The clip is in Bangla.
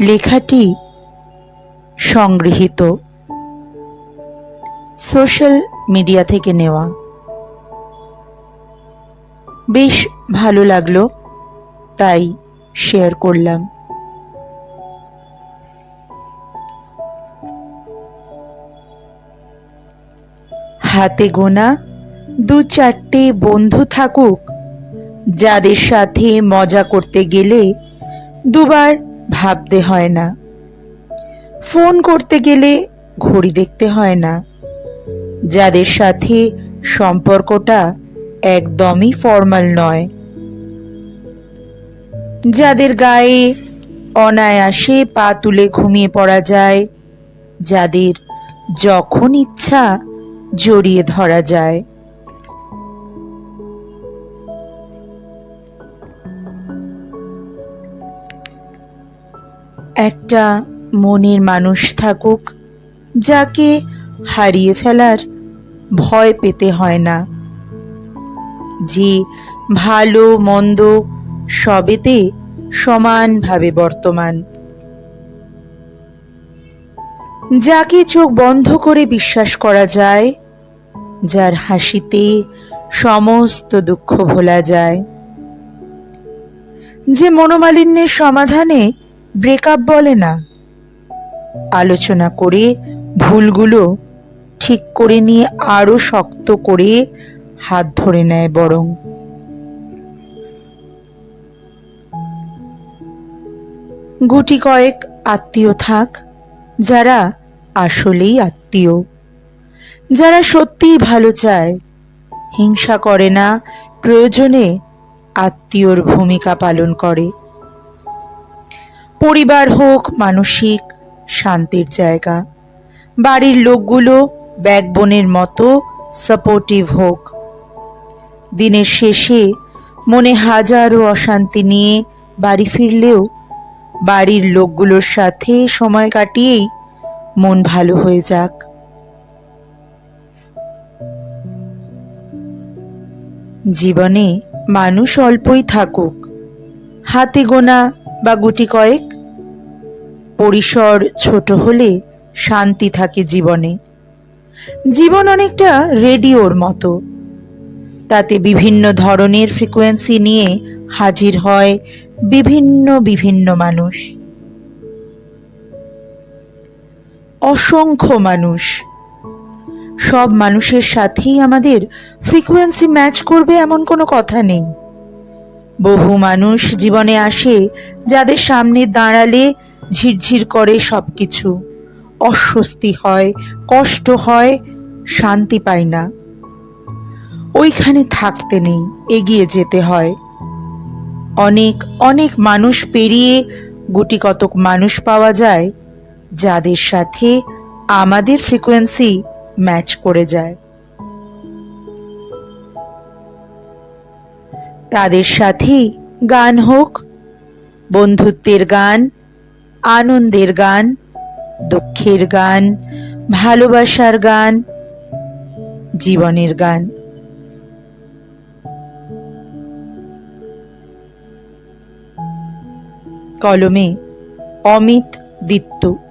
লেখাটি সংগৃহীত। সোশ্যাল মিডিয়া থেকে নেওয়া। বেশ ভালো লাগল, তাই শেয়ার করলাম। হাতে গোনা দু চারটে বন্ধু থাকুক, যাদের সাথে মজা করতে গেলে দুবার ভাবতে হয় না। ফোন করতে গেলে ঘড়ি দেখতে হয় না। যাদের সাথে সম্পর্কটা একদমই ফর্মাল নয়। যাদের গায়ে অনায়াসে পা তুলে ঘুমিয়ে পড়া যায়, যাদের যখন ইচ্ছা জড়িয়ে ধরা যায়। একটা মনের মানুষ থাকুক, যাকে হারিয়ে ফেলার ভয় পেতে হয় না। যে ভালো মন্দ সবেতে সমানভাবে বর্তমান। যাকে চোখ বন্ধ করে বিশ্বাস করা যায়, যার হাসিতে সমস্ত দুঃখ ভোলা যায়। যে মনোমালিন্যের সমাধানে ব্রেকআপ বলে না। আলোচনা করে ভুলগুলো ঠিক করে নিয়ে আরও শক্ত করে হাত ধরে নেয় বরং। গুটি কয়েক আত্মীয় থাক, যারা আসলেই আত্মীয়। যারা সত্যিই ভালো চায়, হিংসা করে না, প্রয়োজনে আত্মীয়র ভূমিকা পালন করে। পরিবার হোক, মানসিক শান্তির জায়গা। বাড়ির লোকগুলো ব্যাকবোনের মতো সাপোর্টিভ হোক। দিনের শেষে মনে হাজারো অশান্তি নিয়ে বাড়ি ফিরলেও বাড়ির লোকগুলোর সাথে সময় কাটিয়েই মন ভালো হয়ে যাক। জীবনে মানুষ অল্পই থাকুক। হাতে গোনা বা গুটি কয়েক। পরিসর ছোট হলে শান্তি থাকে জীবনে। জীবন অনেকটা রেডিওর মতো। তাতে বিভিন্ন ধরনের ফ্রিকোয়েন্সি নিয়ে হাজির হয় বিভিন্ন বিভিন্ন মানুষ। অসংখ্য মানুষ। সব মানুষের সাথেই আমাদের ফ্রিকোয়েন্সি ম্যাচ করবে এমন কোনো কথা নেই। বহু মানুষ জীবনে আসে যাদের সামনে দাঁড়ালে ঝিরঝির করে সব কিছু অস্বস্তি হয়, কষ্ট হয়, শান্তি পায় না। ওইখানে থাকতে নেই, এগিয়ে যেতে হয়। অনেক অনেক মানুষ পেরিয়ে গুটি কতক মানুষ পাওয়া যায়, যাদের সাথে আমাদের ফ্রিকোয়েন্সি ম্যাচ করে যায়। তাদের সাথেই গান হোক। বন্ধুত্বের গান, আনন্দের গান, দুঃখের গান, ভালোবাসার গান, জীবনের গান। কলমে অমিত দিত্য।